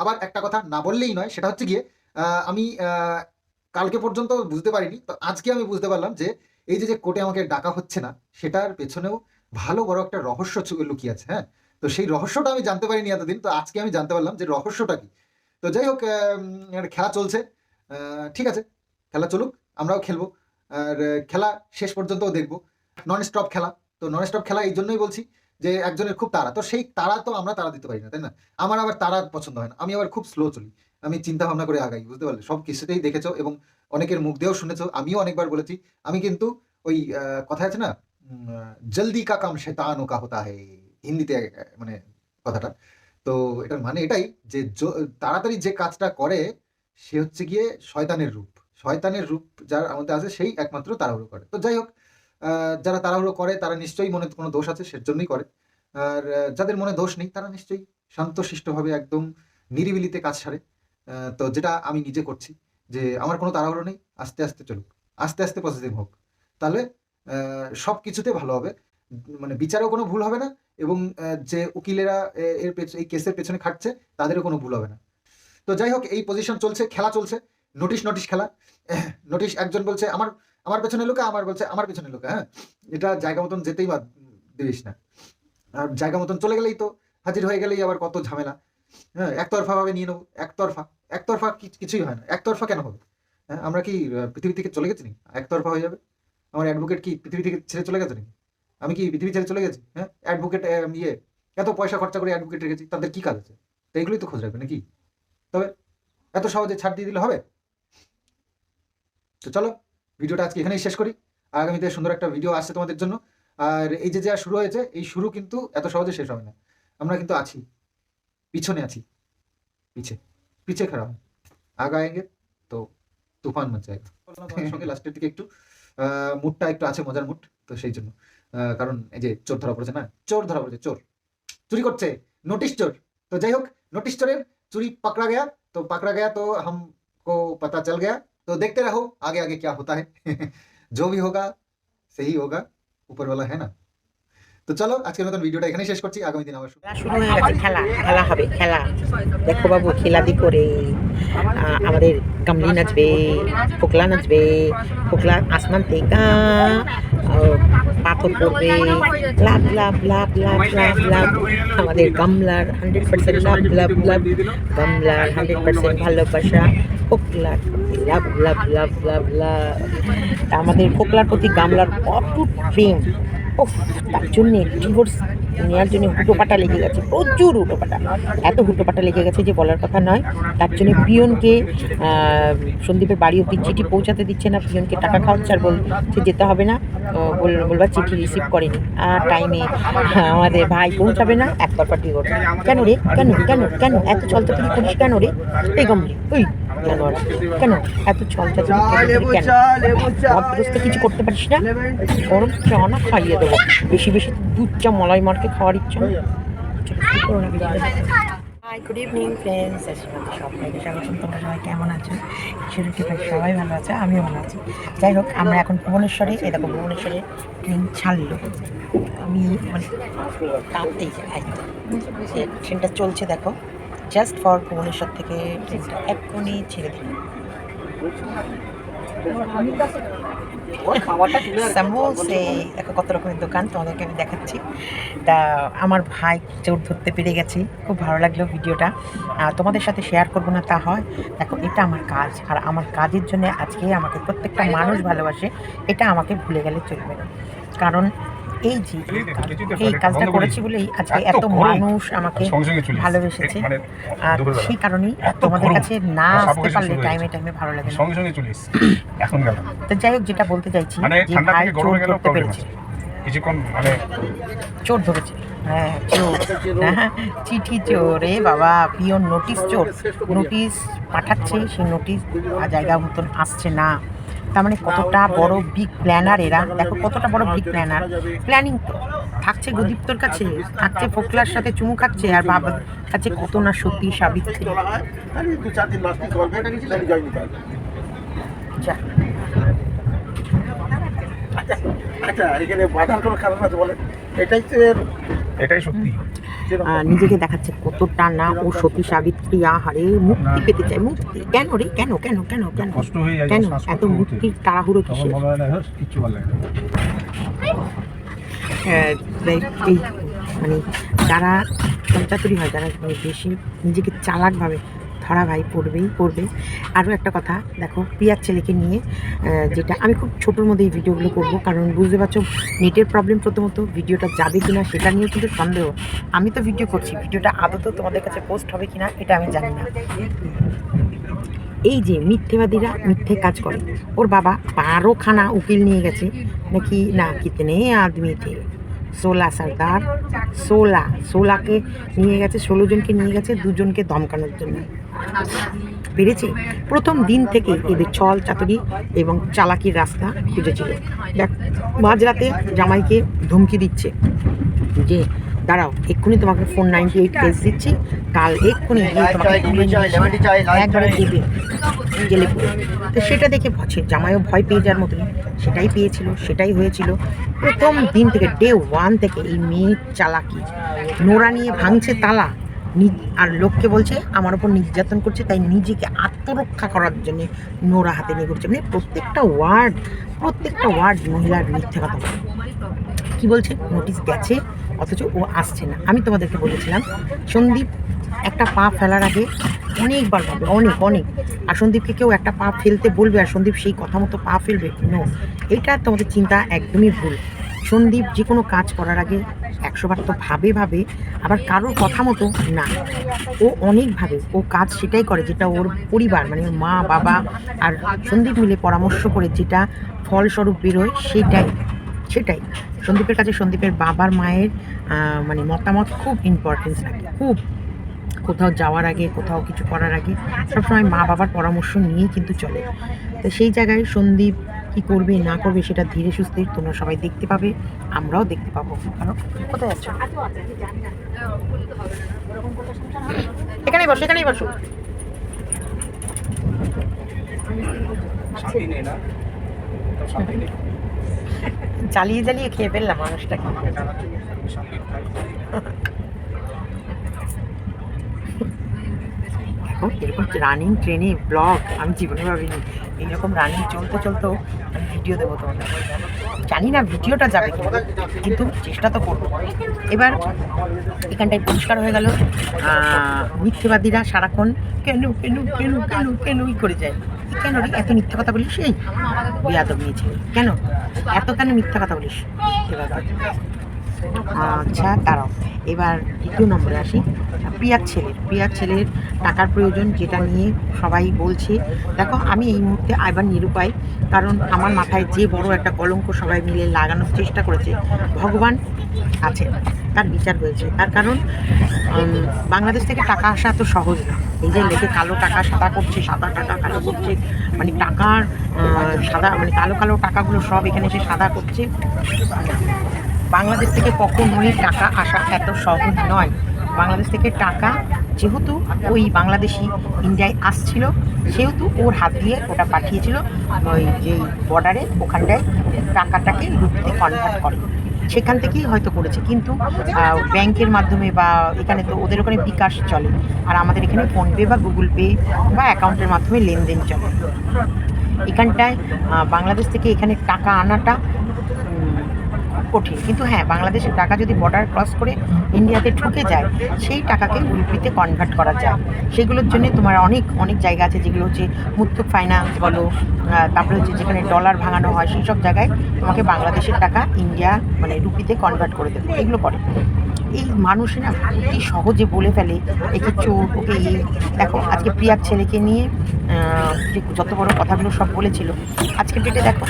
আবার একটা কথা না বললেই নয়, সেটা হচ্ছে গিয়ে আমি কালকে পর্যন্ত বুঝতে পারিনি, তো আজকে আমি বুঝতে পারলাম যে এই যে যে কোর্টে আমাকে ডাকা হচ্ছে না, সেটার পেছনেও ভালো বড় একটা রহস্য লুকিয়ে আছে হ্যাঁ? তো সেই রহস্যটা আমি জানতে পারিনি এতদিন, তো আজকে আমি জানতে পারলাম যে রহস্যটা কি। তো যাই হোক খেলা চলছে ঠিক আছে, খেলা চলুক, আমরাও খেলব, আর খেলা শেষ পর্যন্তও দেখব নন স্টপ খেলা, তো নন স্টপ খেলা এই জন্যই বলছি যে একজনের খুব তাড়া, তো সেই তাড়া তো আমরা তাড়া দিতে পারি না, তাই না? আমার আবার তাড়া পছন্দ হয় না, আমি আবার খুব স্লো চলি, আমি চিন্তা ভাবনা করে আগাই, বুঝতে পারলে? সব কিছুতেই দেখেছ এবং অনেকের মুখ দিয়েও শুনেছো, আমিও অনেকবার বলেছি, আমি কিন্তু ওই কথা আছে না জলদি কা কাম শেতানো কা হতা হে, হিন্দিতে মানে কথাটা, তো এটার মানে এটাই যে তাড়াতাড়ি যে কাজটা করে, সে হচ্ছে গিয়ে শয়তানের রূপ শয়তানের রূপ যার আমাদের আছে সেই একমাত্র তাড়াহুড়ো করে, তো যাই হোক যারা তাড়াহুড়ো করে, তারা নিশ্চয়ই মনে কোনো দোষ আছে, সেজন্যই করে। আর যাদের মনে দোষ নেই, তারা নিশ্চয়ই শান্তশিষ্টভাবে একদম নিরিবিলিতে কাজ সারে। তো যেটা আমি নিজে করছি, যে আমার কোনো তাড়াহুড়ো নেই, আস্তে আস্তে চলুক। আস্তে আস্তে প্রসেসিং হোক। তাহলে সব কিছুতে ভালো হবে। মানে বিচারেও কোনো ভুল হবে না, এবং যে উকিলেরা এর এই কেসের পেছনে খাটছে, তাদেরও কোনো ভুল হবে না। তো যাই হোক, এই পজিশন চলছে, খেলা চলছে। নোটিশ নোটিশ খেলা নোটিশ একজন বলছে, আমার আমার পেছনে লোকে আমার বলছে, আমার পেছনে লোকে হ্যাঁ? এটা জায়গা মতন যেতেই দিস না। আর জায়গা মতন চলে গেলেই তো হাজির হয়ে গেলেই আবার কত ঝামেলা। হ্যাঁ একতরফা ভাবে নিয়ে নেব। একতরফা একতরফা কিছুই হয় না। একতরফা কেন হবে? হ্যাঁ আমরা কি পৃথিবী থেকে চলে গেছি একতরফা হয়ে যাবে? আমার অ্যাডভোকেট কি পৃথিবী থেকে ছেড়ে চলে গেছে নাকি? আমি কি পৃথিবী ছেড়ে চলে গেছি? হ্যাঁ অ্যাডভোকেট ইয়ে এত পয়সা খরচা করে অ্যাডভোকেট রেখেছি, তাদের কি কাজ আছে? তো এগুলোই তো খোঁজ রাখবে নাকি? তবে এত সহজে ছাড় দিয়ে দিলে হবে? তো চলো। ভিডিওটা আজকে এখানেই শেষ করি। আগামীতে সুন্দর একটা ভিডিও আসছে তোমাদের জন্য। আর এই যে যা শুরু হয়েছে এই শুরু কিন্তু এত সহজে শেষ হবে না। আমরা কিন্তু আছি। পিছনে আছি। পিছে। পিছে খারাপ। আগায়েঙ্গে তো তুফান মজা সঙ্গে লাস্টের দিকে একটু মুডটা একটু আছে মজার মুড তো সেই জন্য। কারণ এই যে চোর ধরা পড়েছে না চোর ধরা পড়েছে চোর। চুরি করছে নোটিশ চোর। তো যাই হোক নোটিশ চোরের চুরি পাকড়া গেয়া তো পাকড়া গেয়া তো হামকো পাতা চল গেয়া। तो देखते रहो आगे आगे क्या होता है जो भी होगा सही होगा ऊपर वाला है ना তো চলো আজকের মতন ভিডিওটা এখানেই শেষ করছি আগামী দিন আবার শুরু- খেলা শুরু হয়ে গেছে খেলা খেলা হবে খেলা দেখো বাবু খেলাদি করে আহ, আমাদের কামলি নাচবে ফোকলা নাচবে ফোকলা আসমান থেকে আহ, পাথর পড়বে, লাভ লাভ লাভ লাভ লাভ লাভ। আমাদের গামলার হান্ড্রেড পার্সেন্ট লাভ লাভ লাভ। গামলার হান্ড্রেড পার্সেন্ট ভালোবাসা কোকলার প্রতি লাভ লাভ লাভ লাভ লাভ। আমাদের খোকলার প্রতি গামলার অটুট প্রেম। ওফ তার জন্যে ডিভোর্স নেওয়ার জন্য হুটোপাটা লেগে গেছে প্রচুর হুটোপাটা। এত হুটোপাটা লেগে গেছে যে বলার কথা নয়। তার জন্য পিয়নকে সন্দীপের বাড়ি অব্দি চিঠি পৌঁছাতে দিচ্ছে না পিয়নকে টাকা খাওয়াচ্ছে আর বলছে যেতে হবে না। আহ, বল- বলবা চিঠি রিসিভ করেনি। আর টাইমে আমাদের ভাই পৌঁছাবে না একতরফা ডিভোর্স কেন রে? কেন কেন কেন? এত ছলচাতুরি করিস কেন রে? এই গমলি ওই কেন আর? কেন? এত কেন ভদ্রস্ত কিছু করতে পারিস না? গরম চা না খাইয়ে দেবো। বেশি বেশি দুধ চা মলাই মারকে খাওয়ার ইচ্ছা হাই গুড ইভিনিং ফ্রেন্ডস সবাইকে স্বাগতম তোমরা সবাই কেমন আছো? ঈশ্বরের কৃপায় সবাই ভালো আছে আমিও ভালো আছি। যাই হোক আমরা এখন ভুবনেশ্বরে এই দেখো ভুবনেশ্বরে ট্রেন ছাড়লো। আমি মানে কাঁপতেই যাই। ট্রেনটা চলছে দেখো। জাস্ট ফর ভুবনেশ্বর থেকে ট্রেনটা এক্ষুনি ছেড়ে দিল সামোসে দেখো কত রকমের দোকান তোমাদেরকে আমি দেখাচ্ছি। তা আমার ভাই চোর ধরতে পেরে গেছি। খুব ভালো লাগল ভিডিওটা। তোমাদের সাথে শেয়ার করব না তা হয়। দেখো এটা আমার কাজ। আর আমার কাজের জন্য আজকে আমাকে প্রত্যেকটা মানুষ ভালোবাসে। এটা আমাকে ভুলে গেলে চলবে না। কারণ এই যে এই কাজটা করেছি বলেই আজকে এত মানুষ আমাকে। ভালোবেসেছে। মানে আর সেই কারণেই তোমাদের কাছে না আসতে পারলে টাইমে টাইমে ভালো লাগে সঙ্গে সঙ্গে চলে এখন গেল। তো যাই হোক যেটা বলতে চাইছি মানে যে ভাই চোর ধরতে পেরেছে। কিছুক্ষণ মানে চোর ধরেছে। হ্যাঁ চোর হ্যাঁ চিঠি চোর। রে বাবা পিওর নোটিশ চোর। নোটিশ পাঠাচ্ছে সেই নোটিশ জায়গা মতন আসছে না। তার মানে কতটা বড় বিগ প্ল্যানার এরা? দেখো কতটা বড় বিগ প্ল্যানার প্ল্যানিং তো। থাকছে গদীপ্তর কাছে থাকছে ফোকলার সাথে চুমু খাচ্ছে আর বাবা কাছে কত না সত্যি সাবিত্রী। যা। আচ্ছা আচ্ছা এখানে বাধার কোনো কারণ আছে বলেন এটাই তো এটাই সত্যি। নিজেকে দেখাচ্ছে কতটা না ও সতী সাবিত্রী আহারে মুক্তি পেতে চায় মুক্তি। কেন রে? কেন কেন কেন কেন? কষ্ট কেন? এত মুক্তি মুক্তির তাড়াহুড়ো মনে হয় না "হ্যাঁ, কিচ্ছু ভালো লাগে না। আহ, এই এই মানে যারা পঞ্চাতুরি হয় যারা মানে বেশি নিজেকে চালাকভাবে ধরা ভাই পড়বেই পড়বে। আরও একটা কথা, দেখো প্রিয়ার ছেলেকে নিয়ে যেটা আমি খুব ছোটোর মধ্যে এই ভিডিওগুলো করব, কারণ বুঝতে পারছ, নেটের প্রবলেম প্রথমত, ভিডিওটা যাবে কি না সেটা নিয়ে কিন্তু সন্দেহ। আমি তো ভিডিও করছি, ভিডিওটা আদৌ তোমাদের কাছে পোস্ট হবে কি না এটা আমি জানি না। এই যে মিথ্যেবাদীরা মিথ্যে কাজ করে, ওর বাবা বারোখানা উকিল নিয়ে গেছে, নাকি না, কিতনে আদমি থে সোলা সর্দার, সোলা, সোলাকে নিয়ে গেছে, ষোলো জনকে নিয়ে গেছে, দুজনকে ধমকানোর জন্য। পেরেছে প্রথম দিন থেকে এদের ছল চাতুরি এবং চালাকির রাস্তা খুঁজেছিল। দেখ মাঝরাতে জামাইকে ধমকি দিচ্ছে যে দাঁড়াও এক্ষুনি তোমাকে ফোন নাইনটি এইট কেস দিচ্ছি। কাল এক্ষুনি গিয়ে তোমাকে তুলে নিয়ে একবারে দেবে। জেলে পুরে তো সেটা দেখে জামাইও ভয় পেয়ে যাওয়ার মতনই সেটাই পেয়েছিল সেটাই হয়েছিল। প্রথম দিন থেকে ডে ওয়ান থেকে এই মেয়ের চালাকি। নোরা নিয়ে ভাঙছে তালা। আর লোককে বলছে, আমার ওপর নির্যাতন করছে, তাই নিজেকে আত্মরক্ষা করার জন্য নোরা হাতে নিয়ে করছে মানে প্রত্যেকটা ওয়ার্ড প্রত্যেকটা ওয়ার্ড মহিলার মিথ্যে কথা বলে। কী বলছে? নোটিশ গেছে, অথচ ও আসছে না। আমি তোমাদেরকে বলেছিলাম, সন্দীপ একটা পা ফেলার আগে অনেকবার ভাবে অনেক অনেক। আর সন্দীপকে কেউ একটা পা ফেলতে বলবে, আর সন্দীপ সেই কথা মতো পা ফেলবে? নো এটা তোমাদের চিন্তা একদমই ভুল। সন্দীপ যে কোনো কাজ করার আগে একশোবার তো ভাবে ভাবে, আবার কারোর কথা মতো না। ও অনেক ভাবে, ও কাজ সেটাই করে যেটা ওর পরিবার মানে মা, বাবা আর সন্দীপ মিলে পরামর্শ করে যেটা ফলস্বরূপ বেরোয় সেটাই সেটাই। সন্দীপের কাছে সন্দীপের বাবার, মায়ের মানে মতামত খুব ইম্পর্টেন্স রাখে খুব। কোথাও যাওয়ার আগে, কোথাও কিছু করার আগে, সবসময় মা বাবার পরামর্শ নিয়েই কিন্তু চলে। তো সেই জায়গায় সন্দীপ কি করবে না করবে সেটা ধীরে সুস্থে তোমরা সবাই দেখতে পাবে আমরাও দেখতে পাবো। কারণ কোথায় যাচ্ছ এখানেই বসো এখানেই বসো। জ্বালিয়ে জ্বালিয়ে খেয়ে ফেললাম মানুষটাকে। এরকম রানিং ট্রেনে ব্লগ আমি জীবনে ভাবিনি। এইরকম রানিং চলতে চলতেও আমি ভিডিও দেবো তোমাদের। জানি না ভিডিওটা যাবে কিন্তু চেষ্টা তো করব। এবার এখানটায় পরিষ্কার হয়ে গেল। মিথ্যেবাদীরা সারাক্ষণ কেন কেন কেন কেন, কেনই করে যায়? কেন রে? এত মিথ্যা কথা বলিস? এই, বেয়াদব নিয়েছে কেন? এত কেন মিথ্যা কথা বলিস। আচ্ছা দাঁড়াও। এবার দ্বিতীয় নম্বরে আসি। প্রিয়ার ছেলের প্রিয়ার ছেলের টাকার প্রয়োজন যেটা নিয়ে সবাই বলছে। দেখো, আমি এই মুহূর্তে আইবার নিরুপায়, কারণ আমার মাথায় যে বড় একটা কলঙ্ক সবাই মিলে লাগানোর চেষ্টা করেছে, ভগবান আছে, তার বিচার হয়েছে। তার কারণ বাংলাদেশ থেকে টাকা আসা তো সহজ না। এই যে লেখে কালো টাকা সাদা করছে, সাদা টাকা কালো করছে মানে টাকার সাদা মানে কালো কালো টাকাগুলো সব এখানে এসে সাদা করছে। বাংলাদেশ থেকে কখনোই টাকা আসা এত সহজ নয়। বাংলাদেশ থেকে টাকা যেহেতু ওই বাংলাদেশি ইন্ডিয়ায় আসছিল, সেহেতু ওর হাত দিয়ে ওটা পাঠিয়েছিল, ওই যে বর্ডারে ওখানটায় টাকাটাকে রুপিতে কনভার্ট করে। সেখান থেকেই হয়তো করেছে, কিন্তু ব্যাংকের মাধ্যমে বা এখানে তো ওদের ওখানে বিকাশ চলে, আর আমাদের এখানে ফোনপে বা গুগল পে বা অ্যাকাউন্টের মাধ্যমে লেনদেন চলে। এখানটায় বাংলাদেশ থেকে এখানে টাকা আনাটা কঠিন। কিন্তু হ্যাঁ বাংলাদেশের টাকা যদি বর্ডার ক্রস করে ইন্ডিয়াতে ঢুকে যায়, সেই টাকাকে রুপিতে কনভার্ট করা যায়। সেগুলোর জন্য তোমার অনেক অনেক জায়গা আছে যেগুলো হচ্ছে মুথুট ফাইন্যান্স বলো তারপরে হচ্ছে যেখানে ডলার ভাঙানো হয়, সেই সব জায়গায় তোমাকে বাংলাদেশের টাকা ইন্ডিয়া মানে রুপিতে কনভার্ট করে দেবে। এগুলো করে। এই মানুষে না কি সহজে বলে ফেলে একে চোর ওকে এই দেখো, আজকে প্রিয়ার ছেলেকে নিয়ে যত বড় কথাগুলো সব বলেছিল আজকে ডেটে দেখো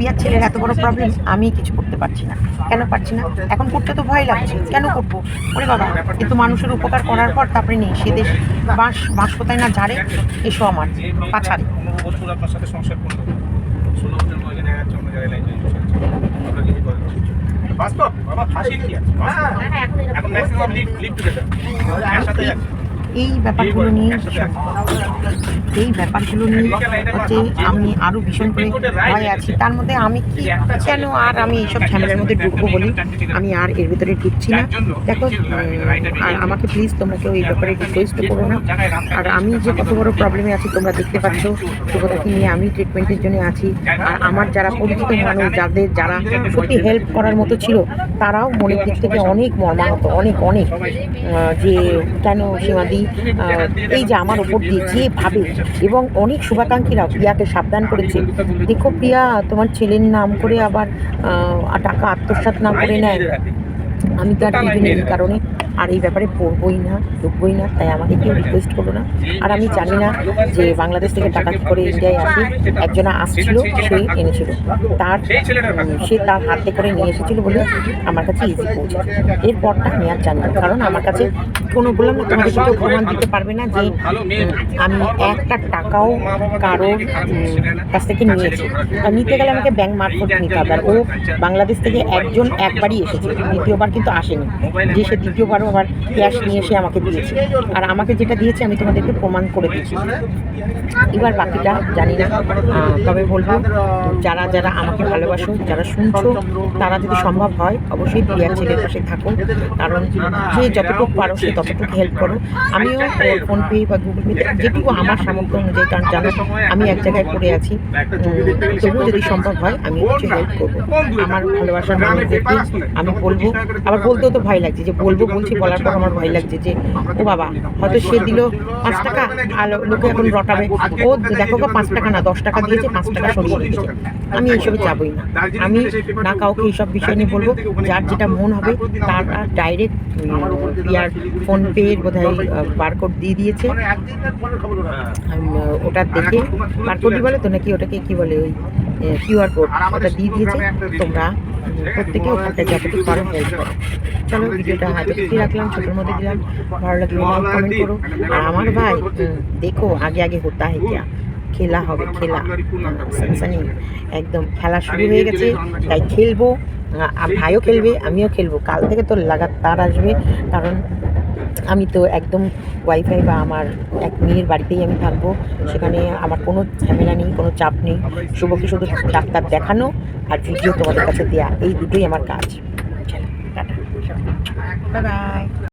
প্রিয়ার ছেলের এত বড় প্রবলেম আমি কিছু করতে পারছি না। কেন পারছি না? এখন করতে তো ভয় লাগছে। কেন করব? ওরে বাবা কিন্তু মানুষের উপকার করার পর তারপরে নেই। সে দেশ বাঁশ বাঁশ কোথায় না ঝাড়ে এসো আমার পাছাড়ে। আপনার সাথে সংসার করল ষোলো বছর অন্য জায়গায় যাচ্ছে অন্য জায়গায় লাইন আমরা কিছু করার নেই। বাস্তব বাবা ফাঁসি কি আছে এখন ম্যাক্সিমাম লিভ লিভ টুগেদার একসাথে এই ব্যাপারগুলো নিয়ে এই ব্যাপারগুলো নিয়ে হচ্ছে আমি আরও ভীষণ করে ভয় আছি। তার মধ্যে আমি কি, কেন আর আমি এইসব ঝামেলার মধ্যে ঢুকবো বলি? আমি আর এর ভিতরে ঢুকছি না। দেখো আর আমাকে প্লিজ তোমরা কেউ এই ব্যাপারে রিকোয়েস্ট করো না। আর আমি যে কত বড় প্রবলেমে আছি, তোমরা দেখতে পাচ্ছ সুভদাকে নিয়ে আমি ট্রিটমেন্টের জন্য আছি। আর আমার যারা পরিচিত মানুষ, যাদের যারা সত্যি হেল্প করার মতো ছিল, তারাও মনের দিক থেকে অনেক মর্মাহত, অনেক অনেক যে কেন সীমাদি এই যে আমার ওপর দিয়ে যে ভাবে এবং অনেক শুভাকাঙ্ক্ষীরা প্রিয়াকে সাবধান করেছে। দেখো প্রিয়া তোমার ছেলের নাম করে আবার টাকা আত্মসাত না করে নেয়। আমি তো আর কারণে। আর এই ব্যাপারে পড়বই না, ঢুকবই না, তাই আমাকে কেউ রিকোয়েস্ট করো না। আর আমি জানি না যে বাংলাদেশ থেকে টাকা করে ইন্ডিয়ায় আসে। একজনা আসছিল, সে এনেছিল। তার সে তার হাতে করে নিয়ে এসেছিল বলে আমার কাছে ইজি পৌঁছে এরপরটা আমি আর জানি না, কারণ আমার কাছে কোনো বললাম না তোমাদের কেউ প্রমাণ দিতে পারবে না যে আমি একটা টাকাও কারোর কাছ থেকে নিয়েছি। আর নিতে গেলে আমাকে ব্যাংক মারফত নিতে হবে। আর ও বাংলাদেশ থেকে একজন একবারই এসেছে দ্বিতীয়বার কিন্তু আসেনি। যে সে দ্বিতীয়বারও আবার ক্যাশ নিয়ে এসে আমাকে দিয়েছে। আর আমাকে যেটা দিয়েছে, আমি তোমাদেরকে প্রমাণ করে দিয়েছি। এবার বাকিটা জানি না। তবে বলব, যারা যারা আমাকে ভালোবাসো, যারা শুনছো, তারা যদি সম্ভব হয়, অবশ্যই প্রিয়ার ছেলের পাশে থাকো। কারণ যে যতটুকু পারো, সে ততটুকু হেল্প করো। আমিও ফোনপে বা গুগল পে যেটুকু আমার সামর্থ্য অনুযায়ী, কারণ জানো, আমি এক জায়গায় পড়ে আছি। তবুও যদি সম্ভব হয়, আমি কিছু হেল্প করব। আমার ভালোবাসার মানুষদেরকে আমি বলব। আবার বলতেও তো ভয় লাগছে যে বলব বলছি বলার পর আমার ভয় লাগছে যে ও বাবা হয়তো সে দিল পাঁচ টাকা আর লোকে এখন রটাবে। ও দেখো গো পাঁচ টাকা না দশ টাকা দিয়েছে পাঁচ টাকা সরিয়ে নিয়েছে আমি এইসবে যাবই না। আমি না কাউকে এইসব বিষয় নিয়ে বলব যার যেটা মন হবে তার ডাইরেক্ট ইয়ার ফোনপে বোধ হয় বারকোড দিয়ে দিয়েছে। ওটা। দেখে বারকোডই বলে তো নাকি ওটাকে কি বলে ওই কিউআর কোড ওটা দিয়ে দিয়েছে তোমরা প্রত্যেকে ওখানটা যতটুকু পারো হেল্প করো। চলো ভিডিওটা এতটুকুই রাখলাম ছোটোর মধ্যে দিলাম ভালো লাগলে কমেন্ট করো। আর আমার ভাই দেখো আগে আগে হতা হে কিয়া খেলা হবে খেলা। সানসানি একদম খেলা শুরু হয়ে গেছে তাই খেলব। আর ভাইও খেলবে আমিও খেলব। কাল থেকে তো লাগাতার আসবে কারণ আমি তো একদম ওয়াইফাই বা আমার এক মেয়ের বাড়িতেই আমি থাকব। সেখানে আমার কোনো ঝামেলা নেই, কোনো চাপ নেই। শুভকে শুধু ডাক্তার দেখানো আর ভিডিও তোমাদের কাছে দেওয়া এই দুটোই আমার কাজ।